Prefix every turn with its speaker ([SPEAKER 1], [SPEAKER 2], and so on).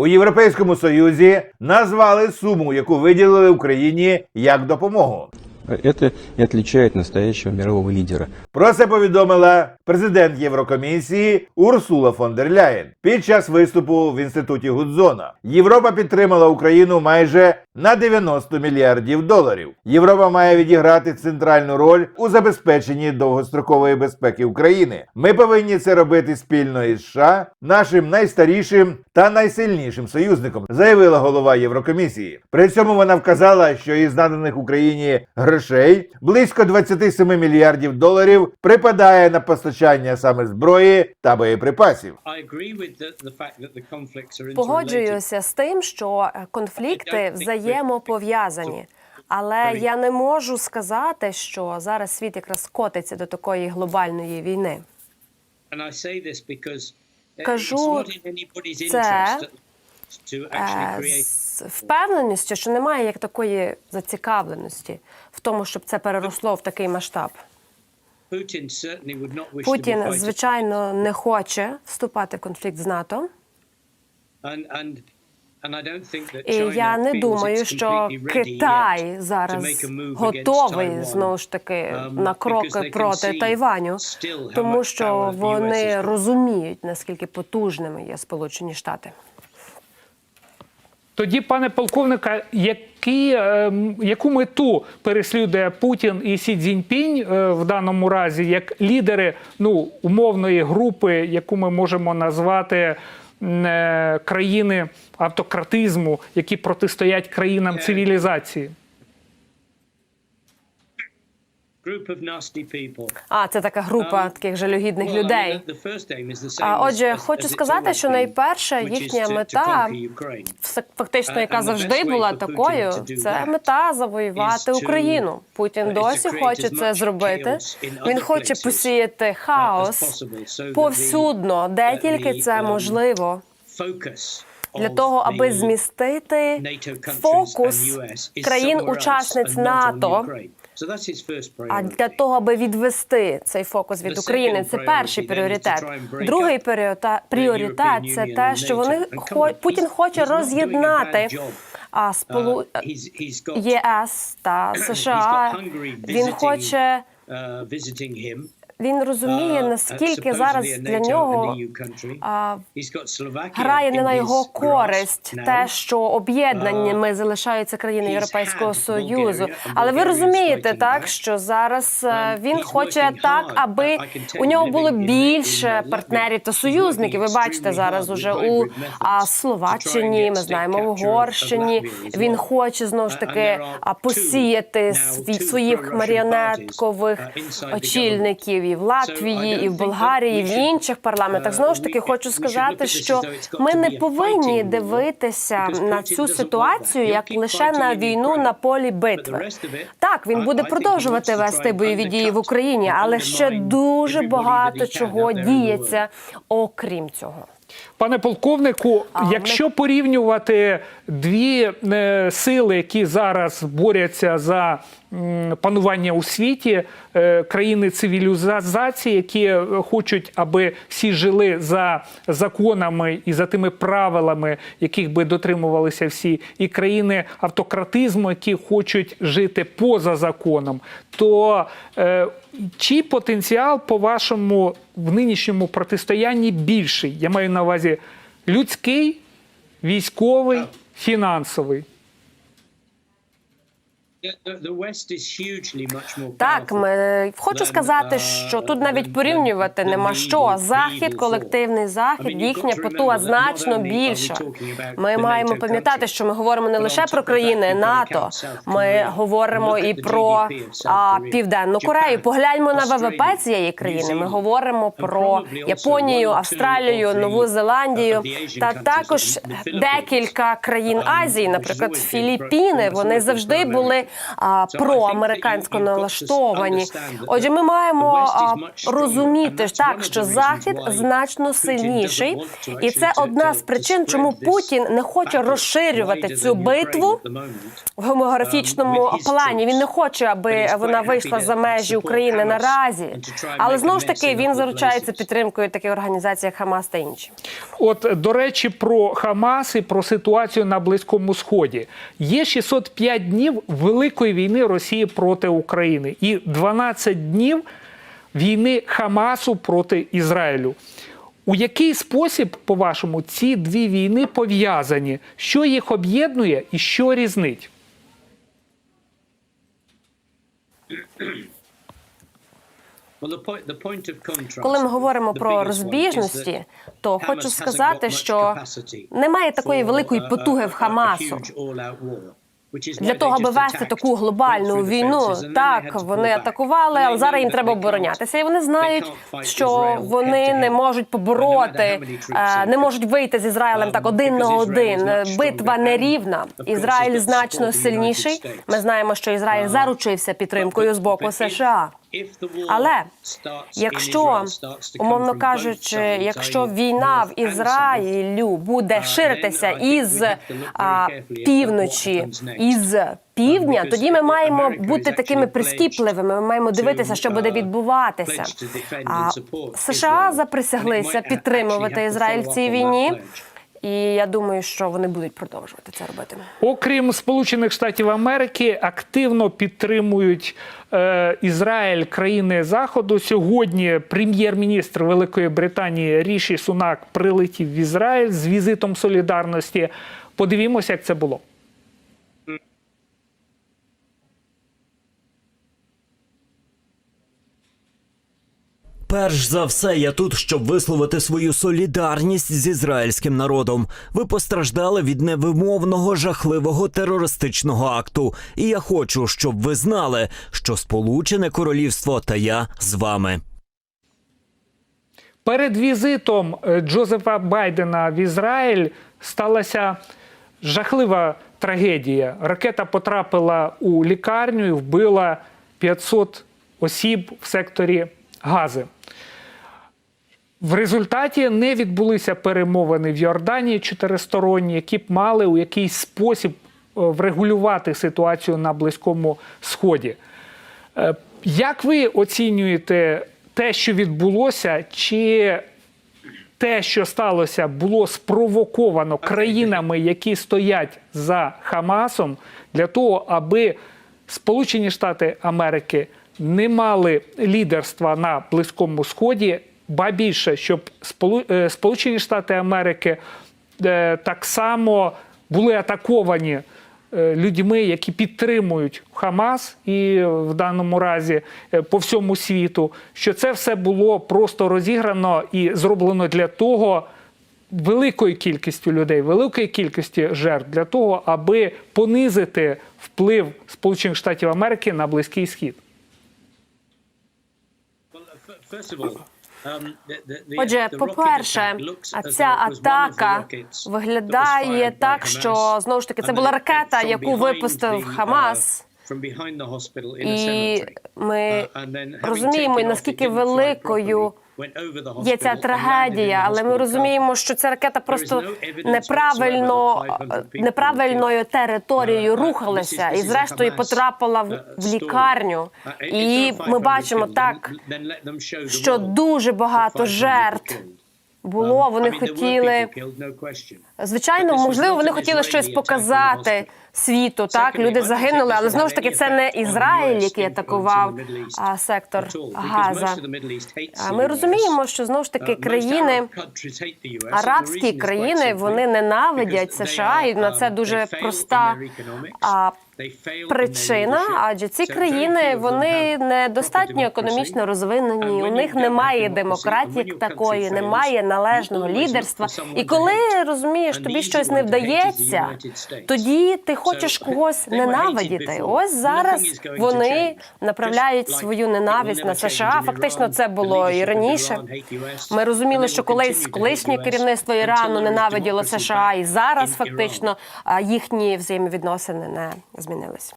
[SPEAKER 1] У Європейському Союзі назвали суму, яку виділили Україні як допомогу.
[SPEAKER 2] Это и отличает настоящего мирового лидера.
[SPEAKER 1] Про це повідомила президент Єврокомісії Урсула фон дер Ляєн під час виступу в інституті Гудзона. Європа підтримала Україну майже на 90 мільярдів доларів. Європа має відіграти центральну роль у забезпеченні довгострокової безпеки України. Ми повинні це робити спільно із США, нашим найстарішим та найсильнішим союзником, заявила голова Єврокомісії. При цьому вона вказала, що із наданих Україні грошей близько 27 мільярдів доларів припадає на постачання саме зброї та боєприпасів.
[SPEAKER 3] Погоджуюся з тим, що е, конфлікти взаємопов'язані. Але я не можу сказати, що зараз світ якраз котиться до такої глобальної війни.
[SPEAKER 4] Uh,
[SPEAKER 3] Кажу це, Е, З впевненістю, що немає як такої зацікавленості в тому, щоб це переросло в такий масштаб. Путін, звичайно, не хоче вступати в конфлікт з НАТО. І я не думаю, що Китай зараз готовий знову ж таки
[SPEAKER 4] Um,
[SPEAKER 3] на кроки проти Тайваню, тому що вони розуміють наскільки потужними є Сполучені Штати.
[SPEAKER 5] Тоді, пане полковника, які, е, яку мету переслідує Путін і Сі Цзіньпінь е, в даному разі як лідери ну, умовної групи, яку ми можемо назвати е, країни автократизму, які протистоять країнам цивілізації?
[SPEAKER 3] А це така група
[SPEAKER 4] Um,
[SPEAKER 3] таких жалюгідних людей. А, Отже, хочу сказати, що найперша їхня мета фактично, яка завжди була такою, це мета завоювати Україну. Путін досі хоче це зробити. Він хоче посіяти хаос повсюдно, де
[SPEAKER 4] uh,
[SPEAKER 3] тільки це
[SPEAKER 4] um,
[SPEAKER 3] можливо. Для того, аби змістити фокус країн-учасниць НАТО. А для того, аби відвести цей фокус від України, це перший пріоритет. Другий пріоритет, це те, що вони Путін хоче роз'єднати а сполу
[SPEAKER 4] Uh,
[SPEAKER 3] ЄС та США. Він хоче.
[SPEAKER 4] Uh.
[SPEAKER 3] Він розуміє,
[SPEAKER 4] uh,
[SPEAKER 3] наскільки зараз для нього а, грає не на його користь те, що об'єднаннями залишаються країни Європейського Союзу. Але ви розумієте, так що зараз е, він хоче так, аби у нього було більше партнерів та союзників. Ви бачите зараз уже у Словаччині. Ми знаємо в Угорщині. Він хоче знову ж
[SPEAKER 4] Uh,
[SPEAKER 3] таки посіяти свій- своїх маріонеткових
[SPEAKER 4] uh,
[SPEAKER 3] очільників і в Латвії, і в Болгарії, і в інших парламентах. Знову ж таки, хочу сказати, що ми не повинні дивитися на цю ситуацію як лише на війну на полі битви. Так, він буде продовжувати вести бойові дії в Україні, але ще дуже багато чого діється, окрім цього.
[SPEAKER 5] Пане полковнику,
[SPEAKER 3] А, ми-
[SPEAKER 5] якщо порівнювати дві е, сили, які зараз борються за панування у світі, е, країни цивілізації, які хочуть, аби всі жили за законами і за тими правилами, яких би дотримувалися всі, і країни автократизму, які хочуть жити поза законом, то е, чий потенціал, по-вашому, в нинішньому протистоянні більший? Я маю на увазі людський, військовий, фінансовий.
[SPEAKER 3] Так, ми хочу сказати,
[SPEAKER 4] uh,
[SPEAKER 3] що тут навіть порівнювати нема що. Захід, колективний захід, їхня потуга значно більша. Ми маємо пам'ятати, що ми говоримо не лише про країни НАТО. Ми говоримо і про а, Південну Корею. Погляньмо на ВВП цієї країни. Ми говоримо про Японію, Австралію, Нову Зеландію та також декілька країн
[SPEAKER 4] Um,
[SPEAKER 3] Азії, наприклад, Філіппіни. Вони завжди були а, проамерикансько налаштовані. Отже, ми маємо а, розуміти так, що захід значно сильніший, і це одна з причин, чому Путін не хоче розширювати цю битву в географічному плані. Він не хоче, аби вона вийшла за межі України наразі. Але знову ж таки він заручається підтримкою таких організацій, як Хамас та інші.
[SPEAKER 5] От до речі, про Хамас і про ситуацію на Близькому Сході є 605 днів великої війни Росії проти України і 12 днів війни Хамасу проти Ізраїлю. У який спосіб, по-вашому, ці дві війни пов'язані? Що їх об'єднує і що різнить?
[SPEAKER 3] Коли ми говоримо про розбіжності, то хочу сказати, що немає такої великої потуги в Хамасу. Для того, аби вести таку глобальну війну, так вони атакували, але зараз їм треба оборонятися. І вони знають, що вони не можуть побороти, е, не можуть вийти з Ізраїлем так один на один. Битва нерівна. Ізраїль значно сильніший. Ми знаємо, що Ізраїль заручився підтримкою з боку США. Але якщо, умовно кажучи, якщо війна в Ізраїлю буде ширитися із а, півночі, із півдня, тоді ми маємо бути такими прискіпливими. Ми маємо дивитися, що буде відбуватися. А США заприсяглися підтримувати Ізраїль в цій війні. І я думаю, що вони будуть продовжувати це робити.
[SPEAKER 5] Окрім Сполучених Штатів Америки, активно підтримують е, Ізраїль країни Заходу. Сьогодні прем'єр-міністр Великої Британії Ріші Сунак прилетів в Ізраїль з візитом солідарності. Подивімося, як це було.
[SPEAKER 6] Перш за все, я тут, щоб висловити свою солідарність з ізраїльським народом. Ви постраждали від невимовного жахливого терористичного акту. І я хочу, щоб ви знали, що Сполучене Королівство та я з вами.
[SPEAKER 5] Перед візитом е, Джозефа Байдена в Ізраїль сталася жахлива трагедія. Ракета потрапила у лікарню і вбила 500 осіб в секторі Гази. В результаті не відбулися перемовини в Йорданії чотиристоронні, які б мали у якийсь спосіб е, врегулювати ситуацію на Близькому Сході. Е, Як ви оцінюєте те, що відбулося, чи те, що сталося, було спровоковано країнами, які стоять за Хамасом, для того, аби Сполучені Штати Америки не мали лідерства на Близькому Сході, ба більше, щоб е, Сполучені Штати Америки е, так само були атаковані е, людьми, які підтримують Хамас, і в даному разі по всьому світу, що це все було просто розіграно і зроблено для того. Великою кількістю людей, великої кількості жертв для того, аби понизити вплив Сполучених Штатів Америки на Близький Схід.
[SPEAKER 3] Отже, по-перше, ця атака виглядає так, що знову ж таки це була ракета, яку випустив Хамас. І ми розуміємо, наскільки великою є ця трагедія, але ми розуміємо, що ця ракета просто неправильно неправильною територією рухалася і, зрештою, потрапила в, в лікарню. І ми бачимо так, що дуже багато жертв було. Вони хотіли звичайно, можливо, вони хотіли щось показати світу. Так люди загинули, але знову ж таки це не Ізраїль, який атакував а, сектор Газа. Ми розуміємо, що знову ж таки країни, арабські країни, вони ненавидять США, і на це дуже проста а, причина. Адже ці країни вони недостатньо економічно розвинені. У них немає демократії такої, немає належного лідерства. І коли розумієш, тобі щось не вдається, тоді ти хочеш когось ненавидіти. Ось зараз вони направляють свою ненависть на США. Фактично, це було і раніше. Ми розуміли, що колись колишнє керівництво Ірану ненавиділо США, і зараз фактично їхні взаємовідносини не змінились.